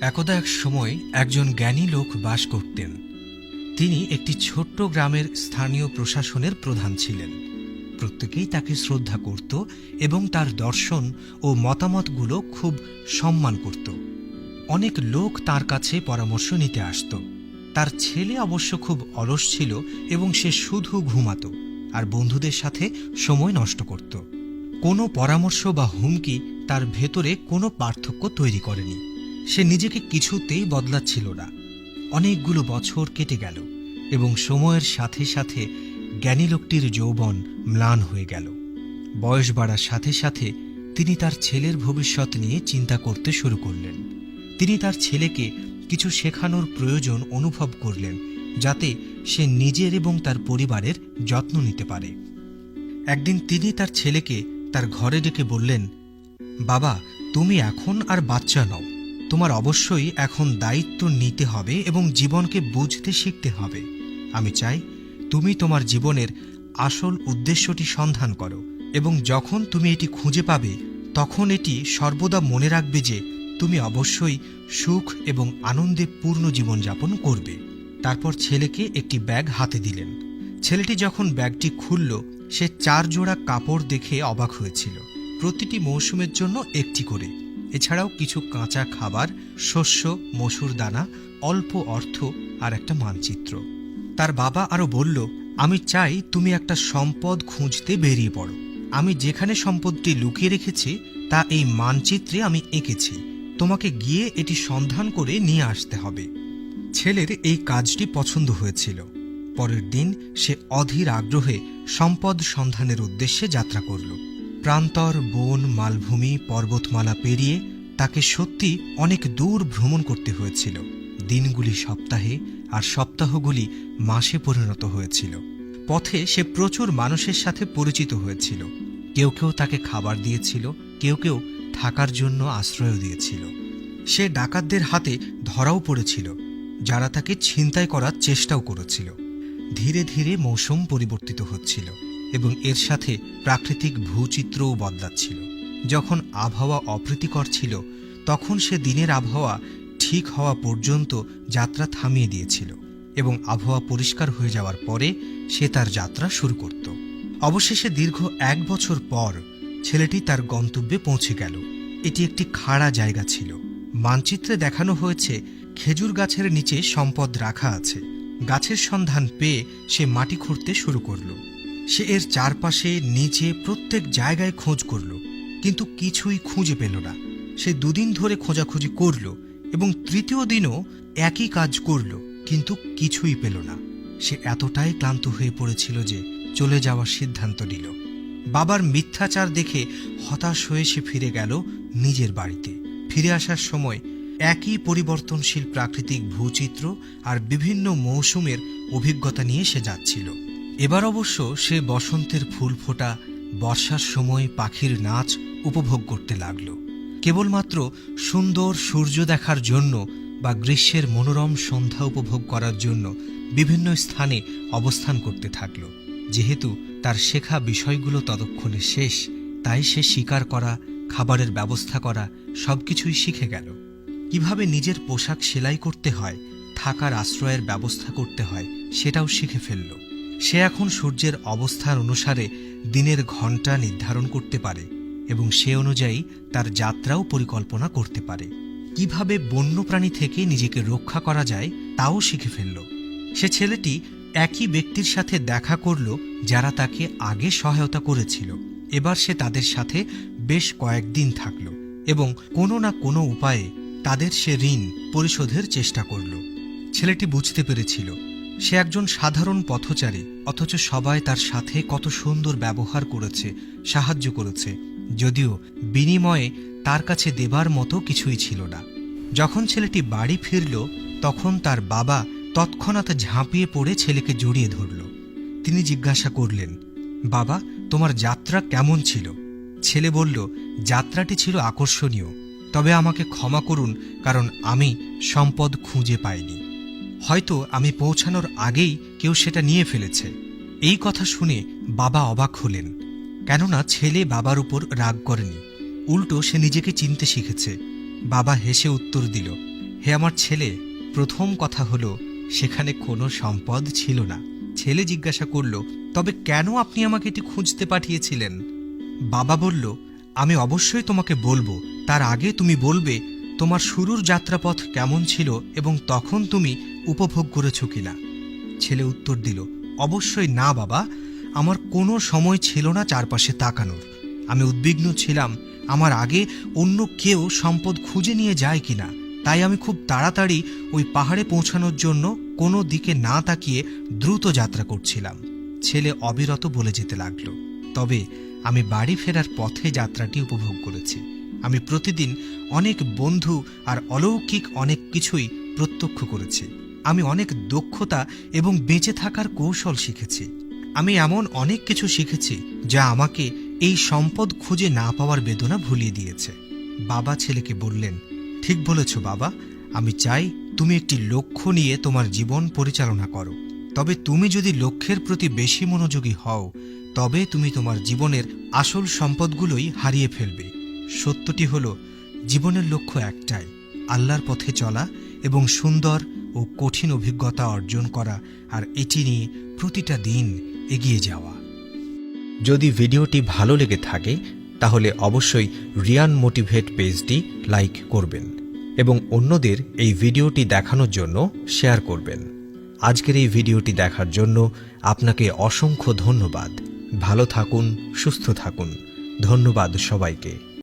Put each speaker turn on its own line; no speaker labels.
একদা এক সময় একজন জ্ঞানী লোক বাস করতেন। তিনি একটি ছোট্ট গ্রামের স্থানীয় প্রশাসনের প্রধান ছিলেন। প্রত্যেকেই তাকে শ্রদ্ধা করত এবং তার দর্শন ও মতামতগুলো খুব সম্মান করত। অনেক লোক তার কাছে পরামর্শ নিতে আসত। তার ছেলে অবশ্য খুব অলস ছিল এবং সে শুধু ঘুমাত আর বন্ধুদের সাথে সময় নষ্ট করত। কোনো পরামর্শ বা হুমকি তার ভেতরে কোনো পার্থক্য তৈরি করেনি। সে নিজেকে কিছুতেই বদলাচ্ছিল না। অনেকগুলো বছর কেটে গেল এবং সময়ের সাথে সাথে জ্ঞানী লোকটির যৌবন ম্লান হয়ে গেল। বয়স বাড়ার সাথে সাথে তিনি তার ছেলের ভবিষ্যৎ নিয়ে চিন্তা করতে শুরু করলেন। তিনি তার ছেলেকে কিছু শেখানোর প্রয়োজন অনুভব করলেন যাতে সে নিজের এবং তার পরিবারের যত্ন নিতে পারে। একদিন তিনি তার ছেলেকে তার ঘরে ডেকে বললেন, বাবা, তুমি এখন আর বাচ্চা নও। তোমার অবশ্যই এখন দায়িত্ব নিতে হবে এবং জীবনকে বুঝতে শিখতে হবে। আমি চাই তুমি তোমার জীবনের আসল উদ্দেশ্যটি সন্ধান করো এবং যখন তুমি এটি খুঁজে পাবে, তখন এটি সর্বদা মনে রাখবে যে তুমি অবশ্যই সুখ এবং আনন্দে পূর্ণ জীবনযাপন করবে। তারপর ছেলেকে একটি ব্যাগ হাতে দিলেন। ছেলেটি যখন ব্যাগটি খুলল, সে চার জোড়া কাপড় দেখে অবাক হয়েছিল। প্রতিটি মৌসুমের জন্য একটি করে। এছাড়াও কিছু কাঁচা খাবার, শস্য, মসুর দানা, অল্প অর্থ আর একটা মানচিত্র। তার বাবা আরও বলল, আমি চাই তুমি একটা সম্পদ খুঁজতে বেরিয়ে পড়ো। আমি যেখানে সম্পদটি লুকিয়ে রেখেছি, তা এই মানচিত্রে আমি এঁকেছি। তোমাকে গিয়ে এটি সন্ধান করে নিয়ে আসতে হবে। ছেলের এই কাজটি পছন্দ হয়েছিল। পরের দিন সে অধীর আগ্রহে সম্পদ সন্ধানের উদ্দেশ্যে যাত্রা করল। প্রান্তর, বন, মালভূমি, পর্বতমালা পেরিয়ে তাকে সত্যি অনেক দূর ভ্রমণ করতে হয়েছিল। দিনগুলি সপ্তাহে আর সপ্তাহগুলি মাসে পরিণত হয়েছিল। পথে সে প্রচুর মানুষের সাথে পরিচিত হয়েছিল। কেউ কেউ তাকে খাবার দিয়েছিল, কেউ কেউ থাকার জন্য আশ্রয় দিয়েছিল। সে ডাকাতদের হাতে ধরাও পড়েছিল, যারা তাকে ছিনতাই করার চেষ্টাও করেছিল। ধীরে ধীরে মৌসুম পরিবর্তিত হচ্ছিল। এবং এর সাথে প্রাকৃতিক ভূচিত্রও বদলাচ্ছিল। যখন আবহাওয়া অপ্রীতিকর ছিল, তখন সে দিনের আবহাওয়া ঠিক হওয়া পর্যন্ত যাত্রা থামিয়ে দিয়েছিল এবং আবহাওয়া পরিষ্কার হয়ে যাওয়ার পরে সে তার যাত্রা শুরু করত। অবশেষে দীর্ঘ এক বছর পর ছেলেটি তার গন্তব্যে পৌঁছে গেল। এটি একটি খাড়া জায়গা ছিল। মানচিত্রে দেখানো হয়েছে, খেজুর গাছের নিচে সম্পদ রাখা আছে। গাছের সন্ধান পেয়ে সে মাটি খুঁড়তে শুরু করল। সে এর চারপাশে, নিচে প্রত্যেক জায়গায় খোঁজ করল, কিন্তু কিছুই খুঁজে পেল না। সে দুদিন ধরে খোঁজাখুঁজি করল এবং তৃতীয় দিনও একই কাজ করল, কিন্তু কিছুই পেল না। সে এতটাই ক্লান্ত হয়ে পড়েছিল যে চলে যাওয়ার সিদ্ধান্ত নিল। বাবার মিথ্যাচার দেখে হতাশ হয়ে সে ফিরে গেল নিজের বাড়িতে। ফিরে আসার সময় একই পরিবর্তনশীল প্রাকৃতিক ভূচিত্র আর বিভিন্ন মৌসুমের অভিজ্ঞতা নিয়ে সে যাচ্ছিল। এবার অবশ্য সে বসন্তের ফুল ফোটা, বর্ষার সময় পাখির নাচ উপভোগ করতে লাগল। কেবলমাত্র সুন্দর সূর্য দেখার জন্য বা গ্রীষ্মের মনোরম সন্ধ্যা উপভোগ করার জন্য বিভিন্ন স্থানে অবস্থান করতে থাকল। যেহেতু তার শেখা বিষয়গুলো ততক্ষণে শেষ, তাই সে শিকার করা, খাবারের ব্যবস্থা করা সবকিছুই শিখে গেল। কীভাবে নিজের পোশাক সেলাই করতে হয়, থাকার আশ্রয়ের ব্যবস্থা করতে হয়, সেটাও শিখে ফেলল। সে এখন সূর্যের অবস্থান অনুসারে দিনের ঘণ্টা নির্ধারণ করতে পারে এবং সে অনুযায়ী তার যাত্রাও পরিকল্পনা করতে পারে। কীভাবে বন্যপ্রাণী থেকে নিজেকে রক্ষা করা যায় তাও শিখে ফেলল। সে ছেলেটি একই ব্যক্তির সাথে দেখা করল যারা তাকে আগে সহায়তা করেছিল। এবার সে তাদের সাথে বেশ কয়েকদিন থাকল এবং কোনো না কোনো উপায়ে তাদের সে ঋণ পরিশোধের চেষ্টা করল। ছেলেটি বুঝতে পেরেছিল সে একজন সাধারণ পথচারী, অথচ সবাই তার সাথে কত সুন্দর ব্যবহার করেছে, সাহায্য করেছে। যদিও বিনিময়ে তার কাছে দেবার মতো কিছুই ছিল না। যখন ছেলেটি বাড়ি ফিরল, তখন তার বাবা তৎক্ষণাৎ ঝাঁপিয়ে পড়ে ছেলেকে জড়িয়ে ধরল। তিনি জিজ্ঞাসা করলেন, বাবা, তোমার যাত্রা কেমন ছিল? ছেলে বলল, যাত্রাটি ছিল আকর্ষণীয়। তবে আমাকে ক্ষমা করুন, কারণ আমি সম্পদ খুঁজে পাইনি। হয়তো আমি পৌঁছানোর আগেই কেউ সেটা নিয়ে ফেলেছে। এই কথা শুনে বাবা অবাক হলেন, কেননা ছেলে বাবার উপর রাগ করেনি। উল্টো সে নিজেকে চিনতে শিখেছে। বাবা হেসে উত্তর দিল, হে আমার ছেলে, প্রথম কথা হলো, সেখানে কোনো সম্পদ ছিল না। ছেলে জিজ্ঞাসা করল, তবে কেন আপনি আমাকে এটি খুঁজতে পাঠিয়েছিলেন? বাবা বলল, আমি অবশ্যই তোমাকে বলব। তার আগে তুমি বলবে তোমার শুরুর যাত্রাপথ কেমন ছিল এবং তখন তুমি উপভোগ করেছ কিনা? ছেলে উত্তর দিল, অবশ্যই না, বাবা। আমার কোনো সময় ছিল না চারপাশে তাকানোর। আমি উদ্বিগ্ন ছিলাম, আমার আগে অন্য কেউ সম্পদ খুঁজে নিয়ে যায় কিনা। তাই আমি খুব তাড়াতাড়ি ওই পাহাড়ে পৌঁছানোর জন্য কোনো দিকে না তাকিয়ে দ্রুত যাত্রা করছিলাম। ছেলে অবিরত বলে যেতে লাগল, তবে আমি বাড়ি ফেরার পথে যাত্রাটি উপভোগ করেছি। আমি প্রতিদিন অনেক বন্ধু আর অলৌকিক অনেক কিছুই প্রত্যক্ষ করেছি। আমি অনেক দক্ষতা এবং বেঁচে থাকার কৌশল শিখেছি। আমি এমন অনেক কিছু শিখেছি যা আমাকে এই সম্পদ খুঁজে না পাওয়ার বেদনা ভুলিয়ে দিয়েছে। বাবা ছেলেকে বললেন, ঠিক বলেছ বাবা, আমি চাই তুমি একটি লক্ষ্য নিয়ে তোমার জীবন পরিচালনা করো। তবে তুমি যদি লক্ষ্যের প্রতি বেশি মনোযোগী হও, তবে তুমি তোমার জীবনের আসল সম্পদগুলোই হারিয়ে ফেলবে। সত্যটি হল, জীবনের লক্ষ্য একটাই, আল্লাহর পথে চলা এবং সুন্দর ও কঠিন অভিজ্ঞতা অর্জন করা, আর এটি নিয়ে প্রতিটা দিন এগিয়ে যাওয়া। যদি ভিডিওটি ভালো লেগে থাকে, তাহলে অবশ্যই রিয়ান মোটিভেট পেজটি লাইক করবেন এবং অন্যদের এই ভিডিওটি দেখানোর জন্য শেয়ার করবেন। আজকের এই ভিডিওটি দেখার জন্য আপনাকে অসংখ্য ধন্যবাদ। ভালো থাকুন, সুস্থ থাকুন। ধন্যবাদ সবাইকে।